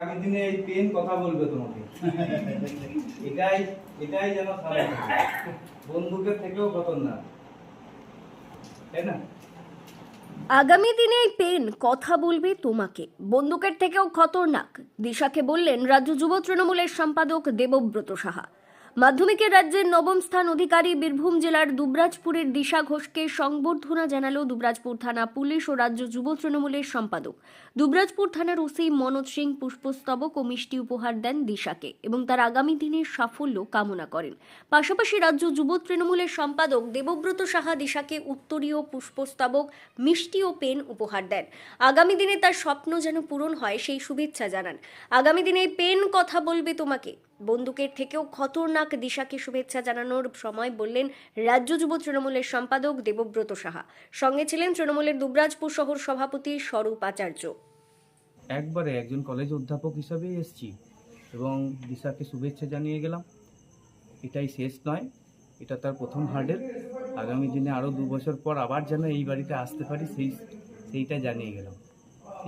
আগামী দিনে এই পেন কথা বলবে তোমাকে। এটাই এটাই যেন থেকেও খতরনাক। তাই না? আগামী দিনে এই পেন কথা বলবে তোমাকে। বন্দুকের থেকেও খতরনাক। দিশাকে বললেন রাজ্য যুব তৃণমূলের সম্পাদক দেবব্রত সাহা। মাধ্যমিকের রাজ্যের নবম স্থান অধিকারী বীরভূম জেলার দুবরাজপুরের দিশা ঘোষকে সংবর্ধনা জানালো দুবরাজপুর থানা পুলিশ ও রাজ্য যুব তৃণমূলের সম্পাদক। দুবরাজপুর থানার ওসি মনোজ সিং পুষ্পস্তবক ও মিষ্টি উপহার দেন দিশাকে এবং তার আগামী দিনের সাফল্য কামনা করেন। পাশাপাশি রাজ্য যুব তৃণমূলের সম্পাদক দেবব্রত সাহা দিশাকে উত্তরীয় পুষ্পস্তবক, মিষ্টি ও পেন উপহার দেন। আগামী দিনে তার স্বপ্ন যেন পূরণ হয় সেই শুভেচ্ছা জানান। আগামী দিনে পেন কথা বলবে তোমাকে। বন্দুকের থেকেও খতরনাক দিশাকে শুভেচ্ছা জানানোর সময় বললেন, রাজ্য যুব তৃণমূলের সম্পাদক দেবব্রত সাহা। সঙ্গে ছিলেন তৃণমূলের দুবরাজপুর শহর সভাপতি স্বরূপ আচার্য। একবারে একজন কলেজ অধ্যাপক হিসাবেই এসেছি এবং দিশাকে শুভেচ্ছা জানিয়ে গেলাম। এটাই শেষ নয়, এটা তার প্রথম হার্ডেল। আগামী দিনে আরও দু বছর পর আবার যেন এই বাড়িতে আসতে পারি, সেই, সেইটা জানিয়ে গেলাম।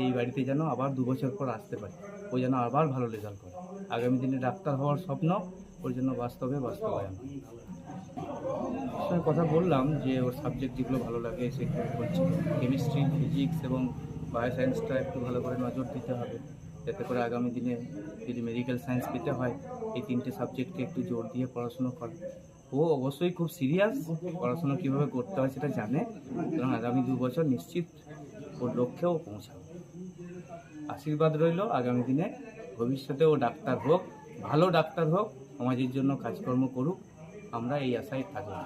এই বাড়িতে যেন আবার দু বছর পর আসতে পারি। ও যেন আবার ভালো রেজাল্ট করে। আগামী দিনে ডাক্তার হওয়ার স্বপ্ন, ওর জন্য বাস্তবে বাস্তবায়ন। সঙ্গে কথা বললাম যে, ওর সাবজেক্ট যেগুলো ভালো লাগে সেগুলো বলছি। কেমিস্ট্রি ফিজিক্স এবং বায়োসায়েন্সটা একটু ভালো করে নজর দিতে হবে। যাতে করে আগামী দিনে যদি মেডিকেল সায়েন্স পেতে হয়, এই তিনটে সাবজেক্টকে একটু জোর দিয়ে পড়াশুনো করে। ও অবশ্যই খুব সিরিয়াস পড়াশোনা কীভাবে করতে হয় সেটা জানে। এবং আগামী দু বছর নিশ্চিত ওর লক্ষ্যেও পৌঁছাবে। আশীর্বাদ রইল আগামী দিনে। ভবিষ্যতে ও ডাক্তার হোক, ভালো ডাক্তার হোক, সমাজের জন্য কাজকর্ম করুক, আমরা এই আশায় থাকলাম।